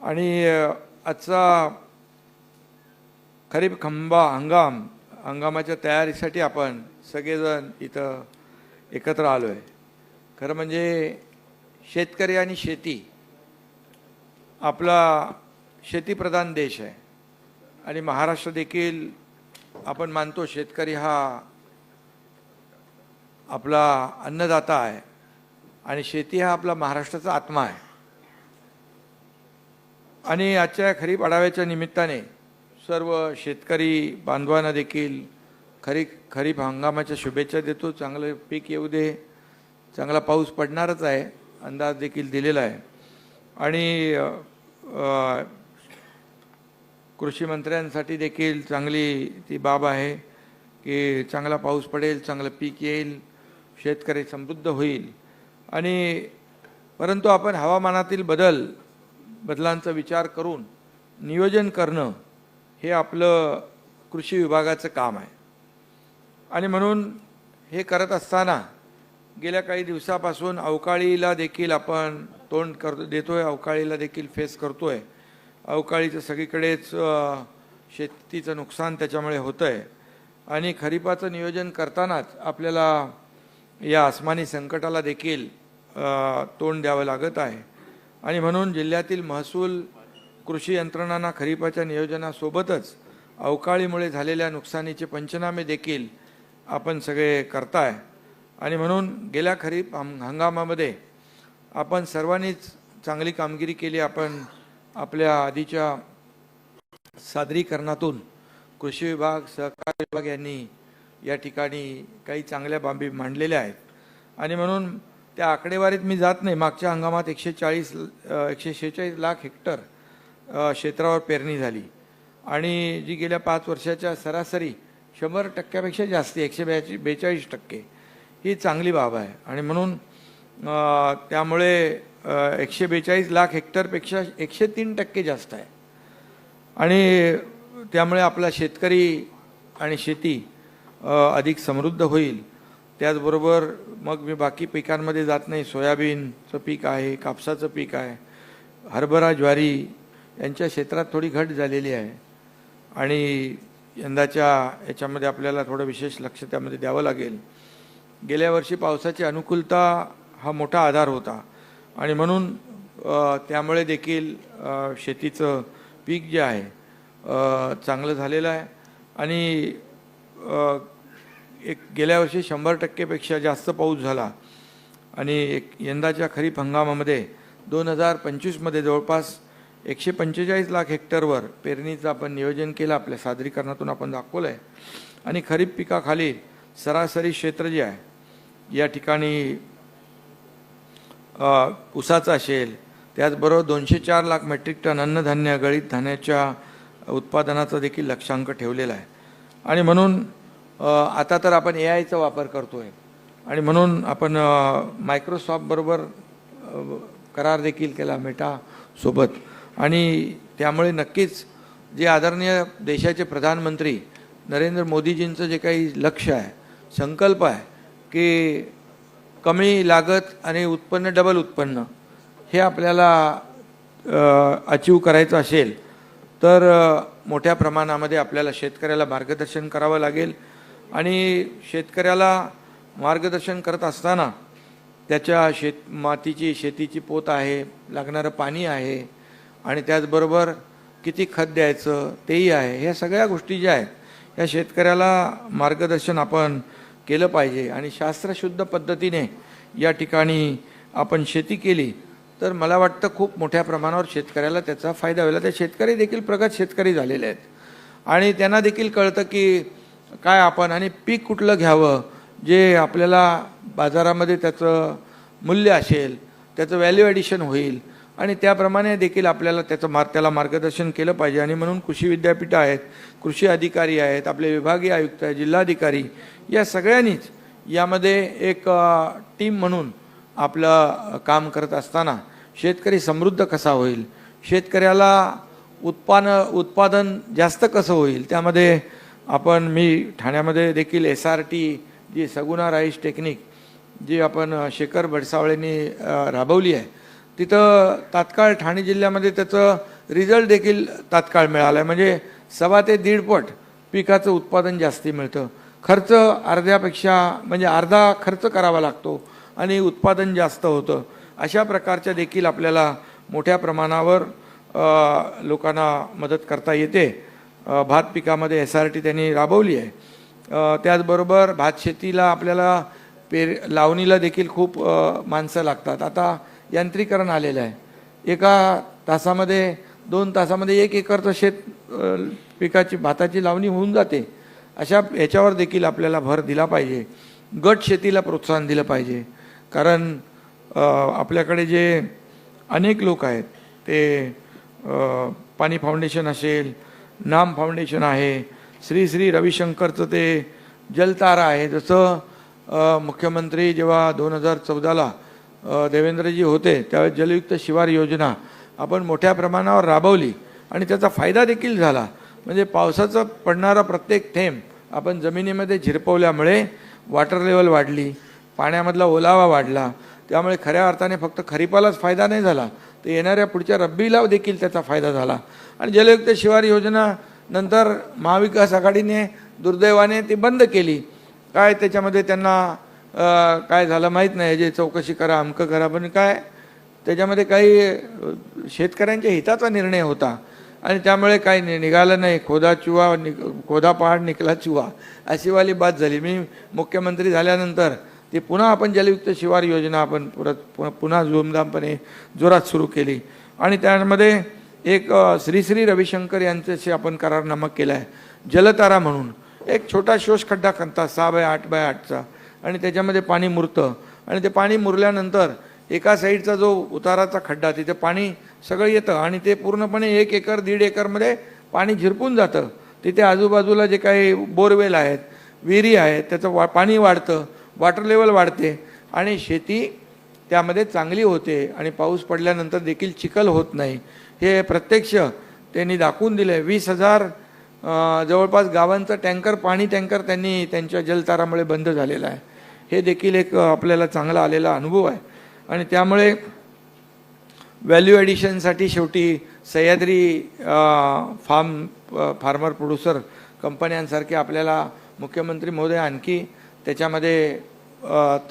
आणि आजचा खरीप खंबा हंगाम हंगामाच्या तयारीसाठी आपण सगळेजण इथं एकत्र आलो आहे खरं म्हणजे शेतकरी आणि शेती आपला शेतीप्रधान देश आहे. आणि महाराष्ट्र देखील आपण मानतो शेतकरी हा आपला अन्नदाता आहे. आणि शेती हा आपला महाराष्ट्राचा आत्मा आहे. आणि आजच्या खरीप आढाव्याच्या निमित्ताने सर्व शेतकरी बांधवांना देखील खरी खरीप हंगामाच्या शुभेच्छा देतो. चांगलं पीक येऊ दे. चांगला पाऊस पडणारच आहे. अंदाज देखील दिलेला आहे. आणि कृषी मंत्र्यांसाठी देखील चांगली ती बाब आहे की चांगला पाऊस पडेल चांगलं पीक येईल शेतकरी समृद्ध होईल. आणि परंतु आपण हवामानातील बदल बदलांचा विचार करून नियोजन करणं हे आपलं कृषी विभागाचं काम आहे. आणि म्हणून हे करत असताना गेल्या काही दिवसापासून अवकाळीला देखील आपण तोंड करतो देतोय अवकाळीला देखील फेस करतोय. अवकाळीचं सगळीकडेच शेतीचं नुकसान त्याच्यामुळे होतं आहे आणि खरीपाचं नियोजन करतानाच आपल्याला या आसमानी संकटाला देखील तोंड द्यावं लागत आहे. आणि म्हणून जिल्ह्यातील महसूल कृषी यंत्रणांना खरीपाच्या नियोजनासोबतच अवकाळीमुळे झालेल्या नुकसानीचे पंचनामे देखील आपण सगळे करताय. आणि म्हणून गेल्या खरीप हंगामामध्ये आपण सर्वांनीच चांगली कामगिरी केली. आपण आपल्या आधीच्या सादरीकरणातून कृषी विभाग सहकार विभाग यांनी या ठिकाणी काही चांगल्या बाबी मांडलेल्या आहेत. आणि म्हणून त्या आकडेवारीत मी जात नाही. मागच्या हंगामात एकशे चाळीस एकशे शेहेचाळीस लाख हेक्टर क्षेत्रावर पेरणी झाली. आणि जी गेल्या पाच वर्षाच्या सरासरी शंभर टक्क्यापेक्षा जास्ती एकशे बेचाळीस बेचाळीस टक्के ही चांगली बाब आहे. आणि म्हणून त्यामुळे एकशे बेचाळीस लाख हेक्टरपेक्षा एकशे तीन टक्के जास्त आहे. आणि त्यामुळे आपला शेतकरी आणि शेती अधिक समृद्ध होईल. त्याचबरोबर मग मी बाकी पिकांमध्ये जात नाही. सोयाबीनचं पीक आहे कापसाचं पीक आहे हरभरा ज्वारी यांच्या क्षेत्रात थोडी घट झालेली आहे. आणि यंदाच्या याच्यामध्ये आपल्याला थोडं विशेष लक्ष त्यामध्ये द्यावं लागेल. गेल्या वर्षी पावसाची अनुकूलता हा मोठा आधार होता. आणि म्हणून त्यामुळे देखील शेतीचं पीक जे आहे चांगलं झालेलं आहे. आणि एक गेल्या वर्षी शंभर टक्केपेक्षा जास्त पाऊस झाला. आणि एक यंदाच्या खरीप हंगामामध्ये दोन हजार पंचवीसमध्ये जवळपास एकशे पंचेचाळीस लाख हेक्टरवर पेरणीचं आपण नियोजन केलं आपल्या सादरीकरणातून आपण दाखवलं आहे आणि खरीप पिकाखाली सरासरी क्षेत्र जे आहे या ठिकाणी ऊसाचं असेल त्याचबरोबर दोनशे चार लाख मेट्रिक टन अन्नधान्य गळीत धान्याच्या उत्पादनाचा देखील लक्षांक ठेवलेला आहे. आणि म्हणून आता तर आपण ए आयचा वापर करतो आहे आणि म्हणून आपण मायक्रोसॉफ्टबरोबर करार देखील केला मेटासोबत आणि त्यामुळे नक्कीच जे आदरणीय देशाचे प्रधानमंत्री नरेंद्र मोदीजींचं जे काही लक्ष आहे संकल्प आहे की कमी लागत आणि उत्पन्न डबल उत्पन्न हे आपल्याला अचीव करायचं असेल तर मोठ्या प्रमाणामध्ये आपल्याला शेतकऱ्याला मार्गदर्शन करावं लागेल. आणि शेतकऱ्याला मार्गदर्शन करत असताना त्याच्या शेत मातीची शेतीची पोत आहे लागणारं पाणी आहे आणि त्याचबरोबर किती खत द्यायचं तेही आहे. ह्या सगळ्या गोष्टी ज्या आहेत या शेतकऱ्याला मार्गदर्शन आपण केलं पाहिजे आणि शास्त्रशुद्ध पद्धतीने या ठिकाणी आपण शेती केली तर मला वाटतं खूप मोठ्या प्रमाणावर शेतकऱ्याला त्याचा फायदा होईल. त्या शेतकरी देखील प्रगत शेतकरी झालेले आहेत. आणि त्यांना देखील कळतं की काय आपण आणि पीक कुठलं घ्यावं? जे आपल्याला बाजारामध्ये त्याचं मूल्य असेल त्याचं व्हॅल्यू ॲडिशन होईल आणि त्याप्रमाणे देखील आपल्याला त्याचं मार त्याला मार्गदर्शन केलं पाहिजे. आणि म्हणून कृषी विद्यापीठं आहेत कृषी अधिकारी आहेत आपले विभागीय आयुक्त आहेत जिल्हाधिकारी या सगळ्यांनीच यामध्ये एक टीम म्हणून आपलं काम करत असताना शेतकरी समृद्ध कसा होईल? शेतकऱ्याला उत्पादन उत्पादन जास्त कसं होईल? त्यामध्ये आपण मी ठाण्यामध्ये देखील एस आर टी जी सगुणा राईस टेक्निक जी आपण शेखर भडसावळेंनी राबवली आहे तिथं तात्काळ ठाणे जिल्ह्यामध्ये त्याचं रिझल्ट देखील तात्काळ मिळाला आहे. म्हणजे सव्वा ते दीडपट पिकाचं उत्पादन जास्ती मिळतं. खर्च अर्ध्यापेक्षा म्हणजे अर्धा खर्च करावा लागतो आणि उत्पादन जास्त होतं. अशा प्रकारच्या देखील आपल्याला मोठ्या प्रमाणावर लोकांना मदत करता येते. भात पिकामध्ये एस आर टी त्यांनी राबवली आहे. त्याचबरोबर भात शेतीला आपल्याला पेर लावणीला देखील खूप माणसं लागतात. आता यांत्रिकरण आलेलं आहे. एका तासामध्ये दोन तासामध्ये एक एकरचं शेत पिकाची भाताची लावणी होऊन जाते. अशा याच्यावर देखील आपल्याला भर दिला पाहिजे. गट शेतीला प्रोत्साहन दिलं पाहिजे. कारण आपल्याकडे जे अनेक लोक आहेत ते पाणी फाउंडेशन असेल नाम फाउंडेशन आहे. श्री श्री रविशंकरचं ते जलतारा आहे. जसं मुख्यमंत्री जेव्हा दोन हजार चौदाला देवेंद्रजी होते त्यावेळेस जलयुक्त शिवार योजना आपण मोठ्या प्रमाणावर राबवली आणि त्याचा फायदा देखील झाला. म्हणजे पावसाचं पडणारा प्रत्येक थेंब आपण जमिनीमध्ये झिरपवल्यामुळे वॉटर लेवल वाढली पाण्यामधला ओलावा वाढला. त्यामुळे खऱ्या अर्थाने फक्त खरीपालाच फायदा नाही झाला. तर येणाऱ्या पुढच्या रब्बीला देखील त्याचा फायदा झाला. आणि जलयुक्त शिवार योजना नंतर महाविकास आघाडीने दुर्दैवाने ती बंद केली. काय त्याच्यामध्ये त्यांना काय झालं माहीत नाही. जे चौकशी करा अमकं करा पण काय त्याच्यामध्ये काही शेतकऱ्यांच्या हिताचा निर्णय होता. आणि त्यामुळे काही नि- निघालं नाही. खोदा चुवा नि खोदा पहाड निकला चुवा. अशीवाली बात झाली. मी मुख्यमंत्री झाल्यानंतर ती पुन्हा आपण जलयुक्त शिवार योजना आपण परत पु- पुन्हा जोमदामपणे जोरात सुरू केली. आणि त्यामध्ये एक श्री श्री रविशंकर यांच्याशी आपण करारनामा केला आहे जलतारा म्हणून. एक छोटा शोष खड्डा खणता सहा बाय आठ बाय आठचा आणि त्याच्यामध्ये पाणी मुरतं. आणि ते पाणी मुरल्यानंतर एका साईडचा जो उताराचा खड्डा तिथे पाणी सगळं येतं. आणि ते पूर्णपणे एक एकर दीड एकरमध्ये पाणी झिरपून जातं. तिथे आजूबाजूला जे काही बोरवेल आहेत विहिरी आहेत त्याचं वा पाणी वाढतं वॉटर लेवल वाढते. आणि शेती त्यामध्ये चांगली होते. आणि पाऊस पडल्यानंतर देखील चिखल होत नाही. हे प्रत्यक्ष त्यांनी दाखवून दिलं. आहे वीस हजार जवळपास गावांचं टँकर पाणी टँकर त्यांनी त्यांच्या जलतारामुळे बंद झालेलं आहे. हे देखील एक आपल्याला चांगला आलेला अनुभव आहे. आणि त्यामुळे व्हॅल्यू ॲडिशनसाठी शेवटी सह्याद्री फार्म फार्मर प्रोड्युसर कंपन्यांसारखे आपल्याला मुख्यमंत्री महोदय आणखी त्याच्यामध्ये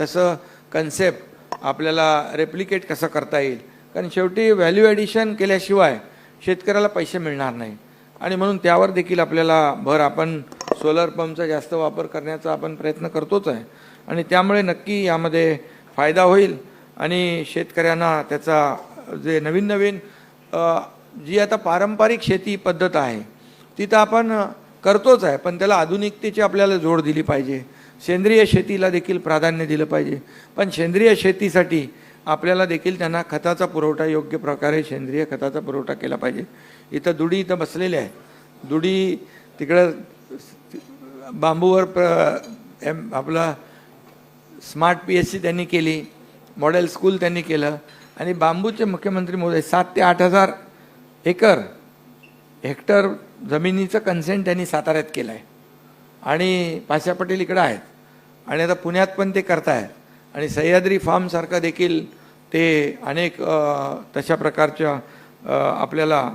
तसं कन्सेप्ट आपल्याला रेप्लिकेट कसं करता येईल कारण शेवटी व्हॅल्यू ॲडिशन केल्याशिवाय शेतकऱ्याला पैसे मिळणार नाही. आणि म्हणून त्यावर देखील आपल्याला भर आपण सोलर पंपचा जास्त वापर करण्याचा आपण प्रयत्न करतोच आहे. आणि त्यामुळे नक्की यामध्ये फायदा होईल आणि शेतकऱ्यांना त्याचा जे नवीन नवीन जी आता पारंपरिक शेती पद्धत आहे ती तर आपण करतोच आहे पण त्याला आधुनिकतेची आपल्याला जोड दिली पाहिजे. सेंद्रिय शेतीला देखील प्राधान्य दिलं पाहिजे. पण सेंद्रिय शेतीसाठी आपल्याला देखील त्यांना खताचा पुरवठा योग्य प्रकारे सेंद्रिय खताचा पुरवठा केला पाहिजे. इथं दुडी इथं बसलेले आहे दुडी तिकडं बांबूवर प्र एम आपला स्मार्ट पी एच सी त्यांनी केली मॉडेल स्कूल त्यांनी केलं आणि बांबूचे मुख्यमंत्री मोदय सात ते आठ हजार एकर हेक्टर जमिनीचं कन्सेंट त्यांनी साताऱ्यात केलं आहे आणि पाशा पटेल इकडं आहेत. आणि आता पुण्यात पण ते करतायत. आणि सह्याद्री फार्मसारखं देखील ते अनेक तशा प्रकारच्या आपल्याला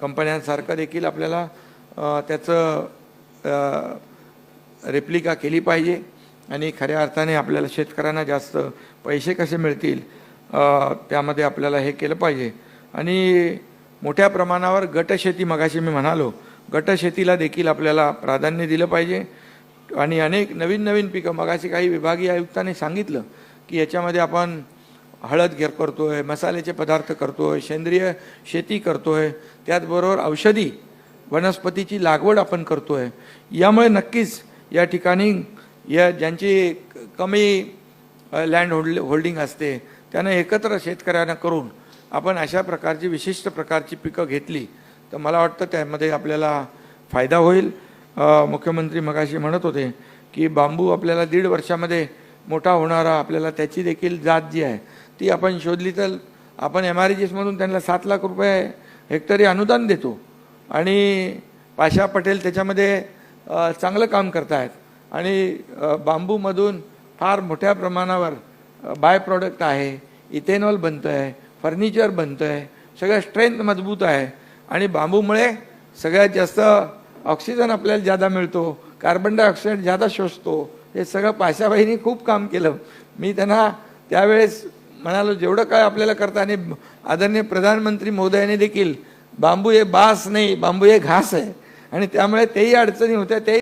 कंपन्यांसारखं देखील आपल्याला त्याचं रेप्लिका केली पाहिजे. आणि खऱ्या अर्थाने आपल्याला शेतकऱ्यांना जास्त पैसे कसे मिळतील त्यामध्ये आपल्याला हे केलं पाहिजे. आणि मोठ्या प्रमाणावर गटशेती मगाशी मी म्हणालो गटशेतीला देखील आपल्याला प्राधान्य दिलं पाहिजे. आणि अनेक नवीन नवीन पिकं. मगाशी काही विभागीय आयुक्तांनी सांगितलं की याच्यामध्ये आपण हळद घेर करतो आहे मसाल्याचे पदार्थ करतो आहे सेंद्रिय शेती करतो आहे त्याचबरोबर औषधी वनस्पतीची लागवड आपण करतो आहे यामुळे नक्कीच या ठिकाणी या ज्यांची क- कमी लँड होल्ड होल्डिंग असते त्यांना एकत्र शेतकऱ्यांना करून आपण अशा प्रकारची विशिष्ट प्रकारची पिकं घेतली तर मला वाटतं त्यामध्ये आपल्याला फायदा होईल. मुख्यमंत्री मगाशी म्हणत होते की बांबू आपल्याला दीड वर्षामध्ये मोठा होणारा आपल्याला त्याची देखील जात जी आहे ती आपण शोधली तर आपण एम आर जीसमधून त्यांना सात लाख रुपये हेक्टरी अनुदान देतो. आणि पाशा पटेल त्याच्यामध्ये चांगलं काम करतायत. आणि बांबूमधून फार मोठ्या प्रमाणावर बाय प्रॉडक्ट आहे इथेनॉल बनतं आहे फर्निचर बनतं आहे सगळं स्ट्रेंथ मजबूत आहे. आणि बांबूमुळे सगळ्यात जास्त ऑक्सिजन आपल्याला ज्यादा मिळतो कार्बन डायऑक्साईड जादा शोषतो हे सगळं पाशाबाईंनी खूप काम केलं. मी त्यांना त्यावेळेस म्हणालो जेवढं काय आपल्याला करता आणि आदरणीय प्रधानमंत्री मोदयाने देखील बांबू हे बास नाही बांबू हे घास आहे. आणि त्यामुळे तेही अडचणी होत्या ते